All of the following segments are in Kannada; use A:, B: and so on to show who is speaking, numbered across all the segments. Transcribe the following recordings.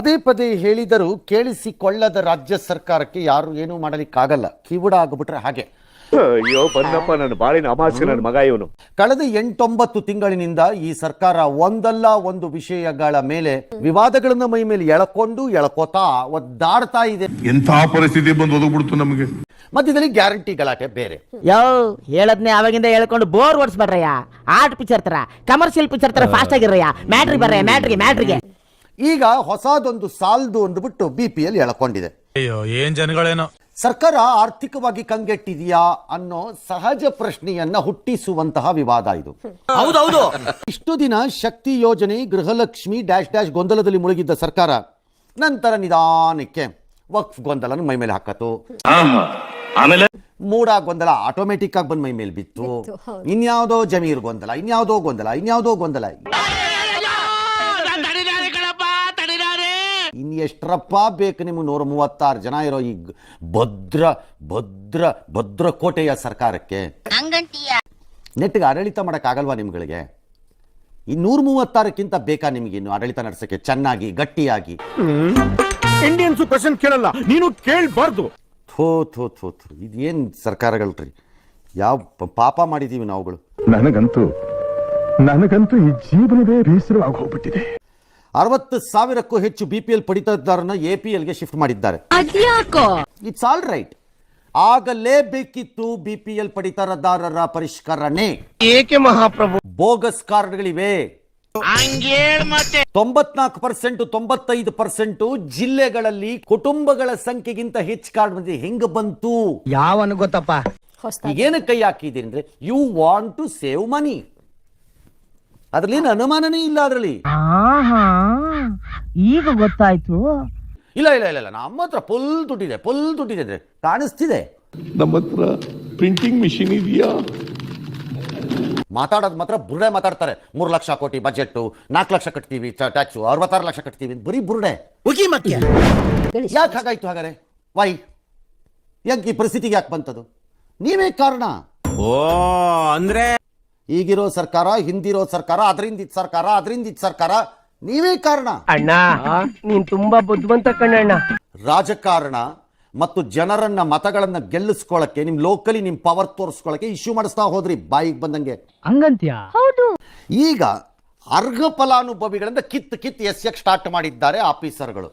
A: ಪದೇ ಪದೇ ಹೇಳಿದರೂ ಕೇಳಿಸಿಕೊಳ್ಳದ ರಾಜ್ಯ ಸರ್ಕಾರಕ್ಕೆ ಯಾರು ಏನೂ ಮಾಡಲಿಕ್ಕಾಗಲ್ಲ. ಕಿವುಡ ಆಗಿಬಿಟ್ರೆ ಹಾಗೆ.
B: ಅಯ್ಯೋ ಬಂದಪ್ಪ ನನ್ನ ಬಾಳಿನ ಅಮಾಸ್ಯ ನನ್ನ ಮಗ ಇವನು.
A: ಕಳೆದ ಎಂಟೊಂಬತ್ತು ತಿಂಗಳಿನಿಂದ ಈ ಸರ್ಕಾರ ಒಂದಲ್ಲ ಒಂದು ವಿಷಯಗಳ ಮೇಲೆ ವಿವಾದಗಳನ್ನ ಮೈ ಮೇಲೆ ಎಳಕೊಂಡು ಎಳ್ಕೋತಾ ಒದ್ದಾಡ್ತಾ ಇದೆ.
C: ಎಂಥ ಪರಿಸ್ಥಿತಿ ಬಂದು ಒದಗ್ಬಿಡ್ತು ನಮಗೆ?
A: ಮಧ್ಯದಲ್ಲಿ ಗ್ಯಾರಂಟಿ ಗಲಾಟೆ ಬೇರೆ.
D: ಯೋ ಹೇಳದ್ನೆ ಅವಾಗಿಂದ ಹೇಳ್ಕೊಂಡು ಬೋರ್ ಓಡಿಸ್ಬೇಡ್ರಯ್ಯ ಆರ್ಟ್ ಪಿಕ್ಚರ್ ತರ ಕಮರ್ಷಿಯಲ್ ಪಿಕ್ಚರ್ ತರ ಫಾಸ್ಟ್ ಆಗಿರ್ರಯ್ಯ. ಮ್ಯಾಟ್ರಿ ಬರ್ರಯ್ಯ ಮ್ಯಾಟ್ರಿಗೆ ಮ್ಯಾಟ್ರಿಗೆ
A: ಈಗ ಹೊಸದೊಂದು ಸಾಲದು ಅಂದ್ಬಿಟ್ಟು ಬಿ ಪಿ ಎಲ್ ಎಳ್ಕೊಂಡಿದೆ.
E: ಅಯ್ಯೋ ಏನ್ ಜನಗಳೇನೋ.
A: ಸರ್ಕಾರ ಆರ್ಥಿಕವಾಗಿ ಕಂಗೆಟ್ಟಿದೆಯಾ ಅನ್ನೋ ಸಹಜ ಪ್ರಶ್ನೆಯನ್ನ ಹುಟ್ಟಿಸುವಂತಹ ವಿವಾದ ಇದು.
F: ಹೌದೌದು
A: ಇಷ್ಟು ದಿನ ಶಕ್ತಿ ಯೋಜನೆ ಗೃಹಲಕ್ಷ್ಮಿ ಡ್ಯಾಶ್ ಡ್ಯಾಶ್ ಗೊಂದಲದಲ್ಲಿ ಮುಳುಗಿದ್ದ ಸರ್ಕಾರ. ನಂತರ ನಿಧಾನಕ್ಕೆ ವಕ್ಫ್ ಗೊಂದಲನ ಮೈ ಮೇಲೆ ಹಾಕತ್ತು.
C: ಆಮೇಲೆ?
A: ಮೂಡ ಗೊಂದಲ ಆಟೋಮೆಟಿಕ್ ಆಗಿ ಬಂದ್ ಮೈ ಮೇಲೆ ಬಿತ್ತು. ಇನ್ಯಾವುದೋ ಜಮೀರ್ ಗೊಂದಲ ಇನ್ಯಾವುದೋ ಗೊಂದಲ ಇನ್ಯಾವುದೋ ಗೊಂದಲ. ಇನ್ ಎಷ್ಟರಪ್ಪ ಬೇಕು ನಿಮ್ಗೆ ನೂರ ಮೂವತ್ತಾರು ಜನ ಇರೋ ಈ ಭದ್ರ ಭದ್ರ ಭದ್ರ ಕೋಟೆಯ ಸರ್ಕಾರಕ್ಕೆ? ನೆಟ್ಟಿಗೆ ಆಡಳಿತ ಮಾಡೋಕ್ಕಾಗಲ್ವಾ ನಿಮ್ಗಳಿಗೆ? ಈ ನೂರ ಮೂವತ್ತಾರಕ್ಕಿಂತ ಬೇಕಾ ನಿಮಗೆ ಇನ್ನು ಆಡಳಿತ ನಡೆಸಕ್ಕೆ? ಚೆನ್ನಾಗಿ ಗಟ್ಟಿಯಾಗಿ?
B: ಇಂಡಿಯನ್ ಕ್ವಶನ್ ಕೇಳಲ್ಲ ನೀನು ಕೇಳಬಾರ್ದು.
A: ಥೋ ಥೋ ಥೋ ಥೋ. ಇದೇನು ಸರ್ಕಾರಗಳ್ರಿ? ಯಾವ ಪ- ಪಾಪ ಮಾಡಿದ್ದೀವಿ ನಾವುಗಳು.
G: ನನಗಂತೂ ನನಗಂತೂ ಈ ಜೀವನವೇ ಬೇಸರವಾಗಿ ಹೋಗ್ಬಿಟ್ಟಿದೆ.
A: ಅರವತ್ತು ಸಾವಿರಕ್ಕೂ ಹೆಚ್ಚು ಬಿಪಿಎಲ್ ಪಿ ಎಲ್ ಪಡಿತದಾರನ್ನ ಎ ಪಿ ಎಲ್ಗೆ ಶಿಫ್ಟ್ ಮಾಡಿದ್ದಾರೆ.
H: ಅದ್ಯಾಕೋ
A: ಇಟ್ಸ್ ಆಲ್ ರೈಟ್ ಆಗಲೇಬೇಕಿತ್ತು ಬೇಕಿತ್ತು ಬಿಪಿಎಲ್ ಎಲ್ ಪಡಿತರದಾರರ ಪರಿಷ್ಕರಣೆ.
F: ಏಕೆ ಮಹಾಪ್ರಭು?
A: ಬೋಗಸ್ ಕಾರ್ಡ್ಗಳಿವೆ ತೊಂಬತ್ನಾಲ್ಕು ಪರ್ಸೆಂಟ್ ತೊಂಬತ್ತೈದು ಪರ್ಸೆಂಟ್ ಜಿಲ್ಲೆಗಳಲ್ಲಿ ಕುಟುಂಬಗಳ ಸಂಖ್ಯೆಗಿಂತ ಹೆಚ್ಚು ಕಾರ್ಡ್ ಬಂದಿದೆ. ಹೆಂಗ ಬಂತು?
F: ಯಾವನು ಗೊತ್ತಪ್ಪ?
A: ಈಗೇನು ಕೈ ಹಾಕಿದ್ದೀರಿ ಅಂದ್ರೆ you want to save money ಅದ್ರಲ್ಲಿ ಏನು ಅನುಮಾನನೇ ಇಲ್ಲ ಅದರಲ್ಲಿ.
D: ಆಹಾ ಈಗ ಗೊತ್ತಾಯ್ತು.
A: ಇಲ್ಲ ಇಲ್ಲ ಇಲ್ಲ ಇಲ್ಲ ನಮ್ಮ ಹತ್ರ ಫುಲ್ ತುಟ್ಟಿದೆ ಫುಲ್ ತುಟ್ಟಿದೆ ಅಂದ್ರೆ ಕಾಣಿಸ್ತಿದೆ.
C: ನಮ್ಮ ಹತ್ರ ಪ್ರಿಂಟಿಂಗ್ ಮಿಷಿನ್ ಇದೆಯಾ?
A: ಮಾತಾಡೋದು ಮಾತ್ರ ಬುರುಡೆ ಮಾತಾಡ್ತಾರೆ. ಮೂರು ಲಕ್ಷ ಕೋಟಿ ಬಜೆಟ್ ನಾಲ್ಕು ಲಕ್ಷ ಕಟ್ತೀವಿ ಟ್ಯಾಕ್ಸು ಅರವತ್ತಾರು ಲಕ್ಷ ಕಟ್ತೀವಿ ಬರೀ ಬುರುಡೆ.
F: ಉಗಿ ಮತ್ತೆ.
A: ಯಾಕೆ ಹಾಗಾಯ್ತು ಹಾಗಾದ್ರೆ? ವೈ ಯಾಕೆ ಈ ಪರಿಸ್ಥಿತಿಗೆ ಯಾಕೆ ಬಂತದು? ನೀವೇ ಕಾರಣ.
F: ಓ ಅಂದ್ರೆ
A: ಈಗಿರೋ ಸರ್ಕಾರ ಹಿಂದಿರೋ ಸರ್ಕಾರ ಅದರಿಂದ ಇದ್ ಸರ್ಕಾರ ಅದರಿಂದ ಇದ್ ಸರ್ಕಾರ ನೀವೇ ಕಾರಣ.
D: ಅಣ್ಣ ನೀನ್ ತುಂಬಾ ಬುದ್ಧಿವಂತ ಕಣ್ಣಣ್ಣ.
A: ರಾಜಕಾರಣ ಮತ್ತು ಜನರನ್ನ ಮತಗಳನ್ನ ಗೆಲ್ಲಿಸ್ಕೊಳಕ್ಕೆ ನಿಮ್ ಲೋಕಲಿ ನಿಮ್ ಪವರ್ ತೋರಿಸ್ಕೊಳಕ್ಕೆ ಇಶ್ಯೂ ಮಾಡಿಸ್ತಾ ಹೋದ್ರಿ ಬಾಯಿಗೆ ಬಂದಂಗೆ.
D: ಹಂಗಂತ್ಯಾ?
A: ಈಗ ಅರ್ಹ ಫಲಾನುಭವಿಗಳಿಂದ ಕಿತ್ ಕಿತ್ ಎಸ್ ಸ್ಟಾರ್ಟ್ ಮಾಡಿದ್ದಾರೆ ಆಫೀಸರ್ಗಳು.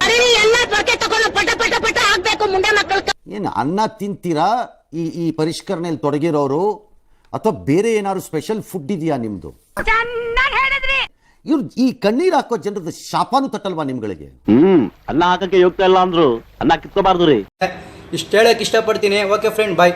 A: ಏನು ಅನ್ನ ತಿಂತೀರಾ ಈ ಈ ಪರಿಷ್ಕರಣೆಯಲ್ಲಿ ತೊಡಗಿರೋರು? ಅಥವಾ ಬೇರೆ ಏನಾದ್ರು ಸ್ಪೆಷಲ್ ಫುಡ್ ಇದೆಯಾ ನಿಮ್ದು? ಇವ್ರು ಈ ಕಣ್ಣೀರ್ ಹಾಕೋ ಜನರದ ಶಾಪಾನು ತಟ್ಟಲ್ವಾ ನಿಮ್ಗಳಿಗೆ?
B: ಹ್ಮ್ ಅನ್ನ ಹಾಕಕ್ಕೆ ಯೋಗ್ತಾ ಇಲ್ಲ ಅಂದ್ರು. ಅನ್ನ ಕಿತ್ಕೋಬಾರ್ದು ರೀ.
I: ಇಷ್ಟು ಹೇಳಕ್ ಇಷ್ಟಪಡ್ತೀನಿ. Okay friend bye